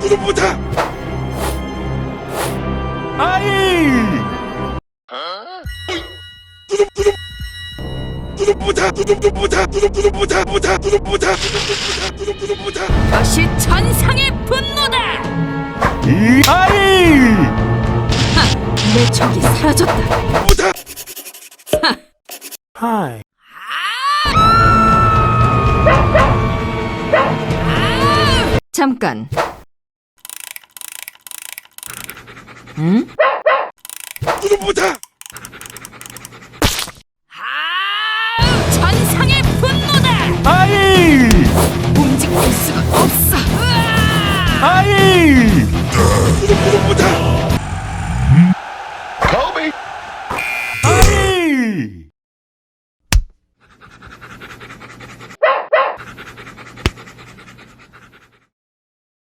구독 부탁 아이! 구독 구독 구독 부탁 구독 부탁 구독 구독 부탁 부탁 구독 부탁 구독부탁 구독 구독 부탁 이것이 천상의 분노다! 이 아이! 내 적이 사라졌다. 부탁 하이. 잠깐. 아, 천상의 분노다! 아이! 움직일 수가 없어. 으아! 아이!